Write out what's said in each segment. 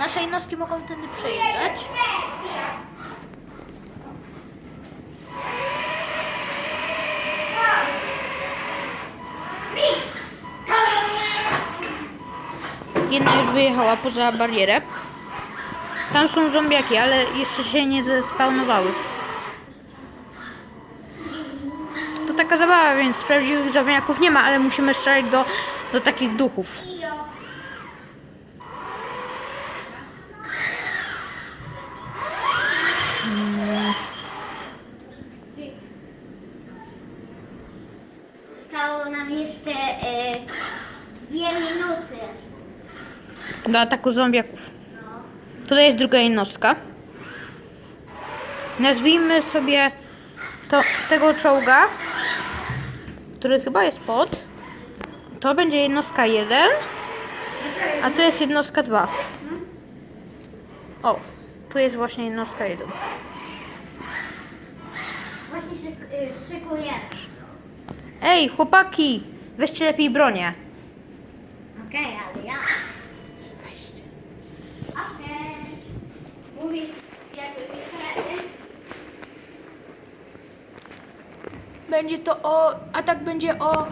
Nasze jednostki mogą tędy przejeżdżać. Jedna już wyjechała poza barierę. Tam są zombiaki, ale jeszcze się nie zespawnowały. To taka zabawa, więc prawdziwych zombiaków nie ma, ale musimy strzelać do, do takich duchów. Do ataku zombiaków. No. Tutaj jest druga jednostka. Nazwijmy sobie to, tego czołga, który chyba jest pod. To będzie jednostka 1, a tu jest jednostka 2. O, tu jest właśnie jednostka 1. Właśnie szyk, y, szykujesz. Ej, chłopaki, weźcie lepiej bronię. Okej, ale ja. Weźcie. Okej. Mówi jakby pisze. Będzie to o. Atak będzie o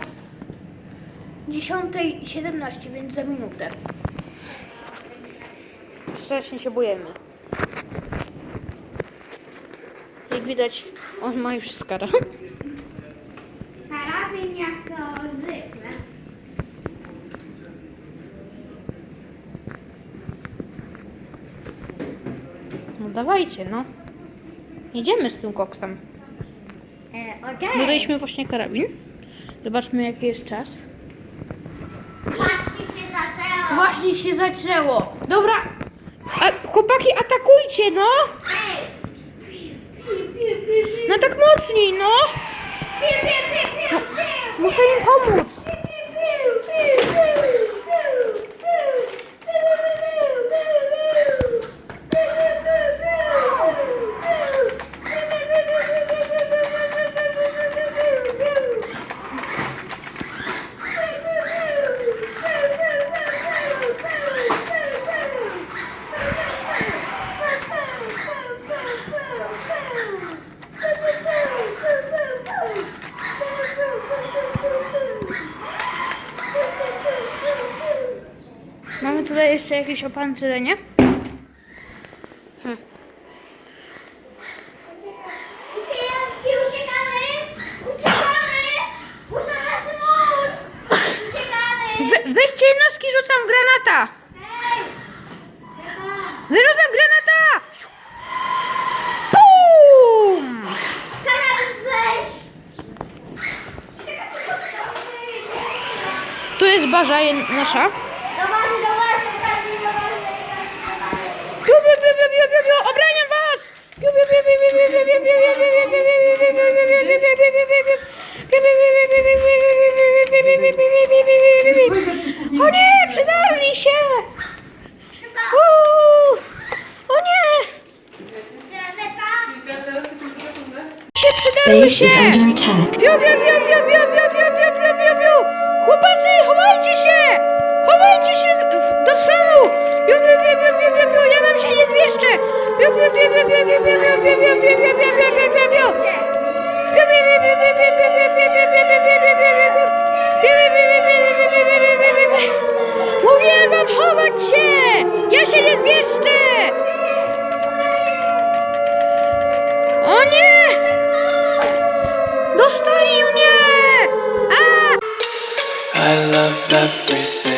10.17, więc za minutę. Strasznie się boimy. Jak widać, on ma już skara. Karabin jak to zwykle. No dawajcie, no. Jedziemy z tym koksem. E, Okej. Dodaliśmy właśnie karabin. Zobaczmy, jaki jest czas. Właśnie się zaczęło. Właśnie się zaczęło. Dobra. A, chłopaki, atakujcie, no! No tak mocniej, no! Muszę im pomóc. Mamy tutaj jeszcze jakieś opancerzenie. Hmm. We, weźcie rzucam granata! Wyrzucam granata! Pum! Tu jest barza nasza. obraniam was! O nie, przydarli się! Uuu, o nie! Się przydarli się! Base is under attack. Mówiłem wam chować się! Ja się nie zmieszczę! O nie! Dostali mnie! A! I love everything.